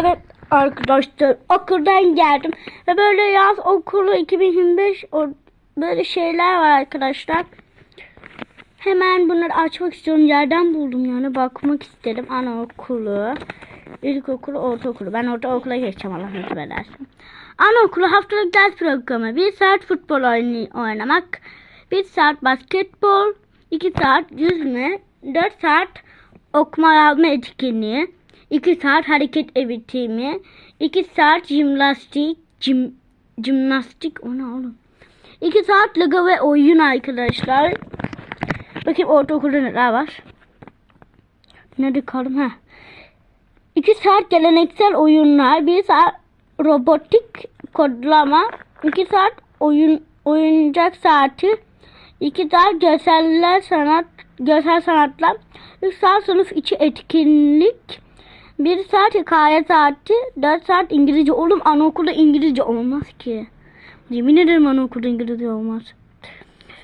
Evet arkadaşlar okuldan geldim ve böyle yaz okulu 2025 o böyle şeyler var arkadaşlar. Hemen bunları açmak istiyorum. Yerden buldum yani bakmak istedim. Anaokulu, ilkokulu, ortaokulu. Ben ortaokula geçeceğim Allah nasip edersin. Anaokulu haftalık ders programı. Bir saat futbol oynamak. Bir saat basketbol. iki saat yüzme. Dört saat okuma yazma etkinliği. 2 saat hareket eğitimi, 2 saat jimnastik, jim, jimnastik o ne oğlum? 2 saat Lego ve oyun arkadaşlar. Bakayım ortaokulda neler var. Nerede kaldım ha? 2 saat geleneksel oyunlar, 1 saat robotik kodlama, 2 saat oyun oyuncak saati, 2 saat görseller sanat, görsel sanatlar, 3 saat sınıf içi etkinlik, 1 saat hikaye saati, 4 saat İngilizce. Oğlum anaokulda İngilizce olmaz ki. Yemin ederim anaokulda İngilizce olmaz.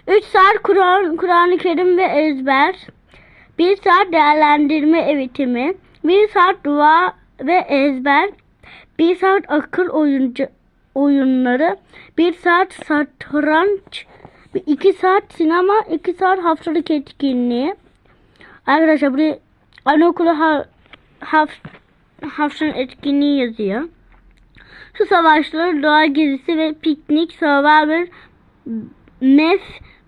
3 saat Kur'an Kur'an-ı Kerim ve ezber. 1 saat değerlendirme eğitimi. 1 saat dua ve ezber. 1 saat akıl oyuncu oyunları. 1 saat satranç. 2 saat sinema. 2 saat haftalık etkinliği. Arkadaşlar buraya anaokulu ha, haf, haftanın etkinliği yazıyor. Su savaşları, doğa gezisi ve piknik, survivor, mef,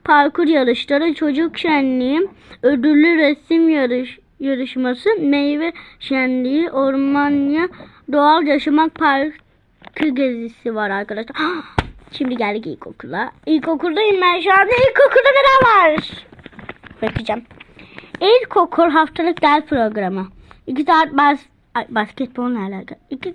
parkur yarışları, çocuk şenliği, ödüllü resim yarış, yarışması, meyve şenliği, ormanya, doğal yaşamak parkı gezisi var arkadaşlar. Şimdi geldik ilkokula. İlkokuldayım ben şu anda. İlkokulda neler var? Bakacağım. İlkokul haftalık ders programı. 2 saat bas Ay, basketbolla alakalı. 2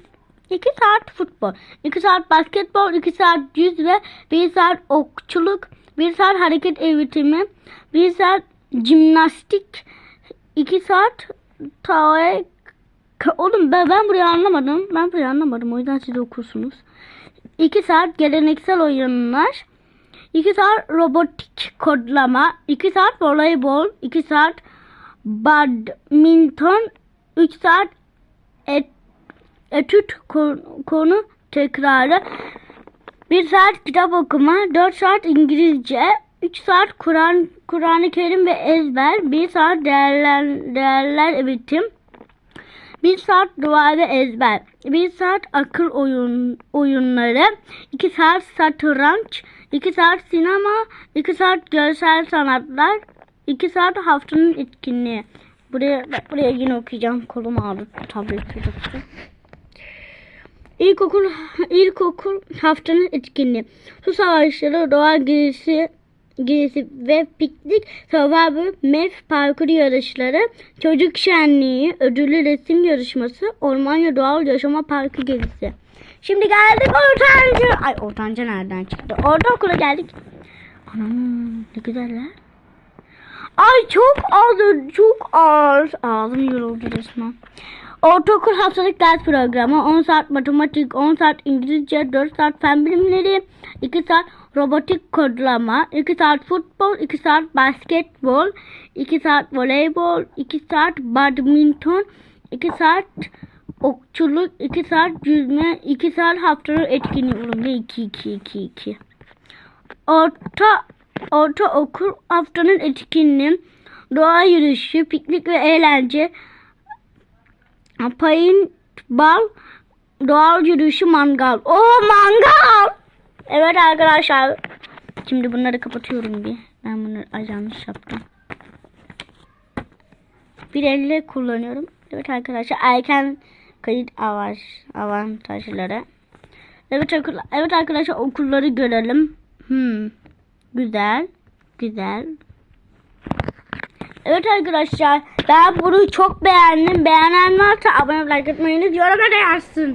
2 saat futbol, 2 saat basketbol, 2 saat yüz ve 1 saat okçuluk, 1 saat hareket eğitimi, 1 saat jimnastik, 2 saat taek Oğlum ben, ben burayı anlamadım. Ben burayı anlamadım. O yüzden siz okursunuz. 2 saat geleneksel oyunlar. 2 saat robotik kodlama. 2 saat voleybol. 2 saat badminton. 3 saat et, etüt konu, tekrarı. 1 saat kitap okuma. 4 saat İngilizce. 3 saat Kur'an Kur'an-ı Kerim ve ezber. 1 saat değerler, değerler eğitim. 1 saat dua ve ezber. 1 saat akıl oyun oyunları. 2 saat satranç. 2 saat sinema. 2 saat görsel sanatlar. 2 saat haftanın etkinliği. Buraya buraya yine okuyacağım. Kolum ağrıdı. Tablet tuttu. İlkokul, ilkokul haftanın etkinliği. Su savaşları, doğa gezisi, gezisi ve piknik, survivor, mef parkur yarışları, çocuk şenliği, ödüllü resim yarışması, Ormanya Doğal Yaşama Parkı gezisi. Şimdi geldik ortanca. Ay ortanca nereden çıktı? Ortaokula geldik. Anam ne güzeller. Ay çok az, çok az. Ağzım yoruldu resmen. Ortaokul haftalık ders programı 10 saat matematik, 10 saat İngilizce, 4 saat fen bilimleri, 2 saat robotik kodlama, 2 saat futbol, 2 saat basketbol, 2 saat voleybol, 2 saat badminton, 2 saat okçuluk, 2 saat yüzme, 2 saat haftalık ne 2 2 2 2. Orta ortaokul haftanın etkinliği, doğa yürüyüşü, piknik ve eğlence, payın bal, doğal yürüyüşü, mangal. O mangal! Evet arkadaşlar. Şimdi bunları kapatıyorum bir. Ben bunu yanlış yaptım. Bir elle kullanıyorum. Evet arkadaşlar erken kayıt avantaj, avantajları. Evet, evet arkadaşlar okulları görelim. Hmm. Güzel. Güzel. Evet arkadaşlar ben bunu çok beğendim. Beğenen varsa abone olmayı, like atmayı, yoruma da yazsın.